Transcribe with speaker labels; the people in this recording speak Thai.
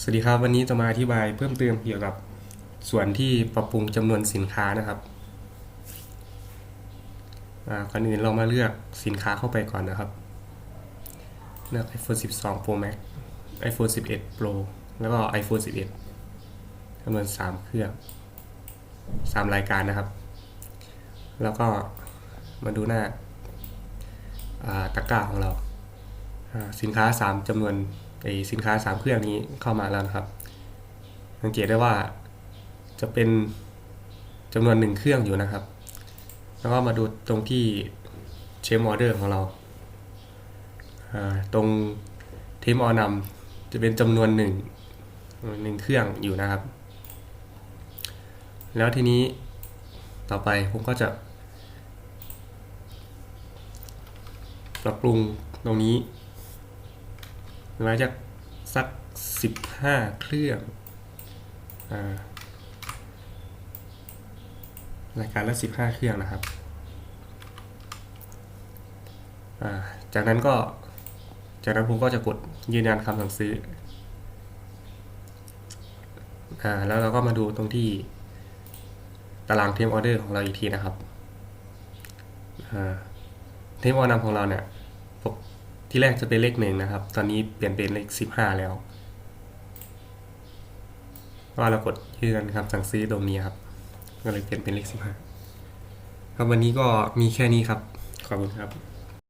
Speaker 1: สวัสดีครับวันนี้จะมาอธิบายเพิ่มเติมเกี่ยวกับส่วนที่ปรับปรุงจำนวนสินค้านะครับอ่าก่อนอื่นเรามาเลือกสินค้าเข้าไปก่อนนะครับ เลือก iPhone 12 Pro Max iPhone 11 Pro แล้วก็ iPhone 11จำนวน 3 เครื่อง 3 รายการนะครับ แล้วก็มาดูหน้าอ่าตะกร้าของเราอ่าสินค้า 3จำนวน ไอสินค้า 3 เครื่องนี้เข้ามาแล้วนะครับ สังเกตได้ว่าจะเป็นจำนวนหนึ่งเครื่องอยู่นะครับ แล้วก็มาดูตรงที่เชมออเดอร์ของเราอ่าตรงเทมออนำจะเป็นจำนวนหนึ่งหนึ่งเครื่องอยู่นะครับ แล้วทีนี้ต่อไปผมก็จะปรับปรุงตรงนี้ หลังจากสักสิบห้าเครื่องอรายการละสิบห้าเครื่องนะครับ จากนั้นก็จากนั้นผมก็จะกดยืนยันคำสั่งซื้ออแล้วเราก็มาดูตรงที่ตารางเทมออเดอร์ของเราอีกทีนะครับเทมออนำของเราเนี่ย ที่แรกจะเป็นเลขหนึ่งนะครับ ตอนนี้เปลี่ยนเป็นเลขสิบห้าแล้ว ว่าเรากดยืนยับสั่งซื้อโดมนี้ครับ ก็เลยเปลี่ยนเป็นเลขสิบห้าครับวันนี้ก็มีแค่นี้ครับ ขอบคุณครับ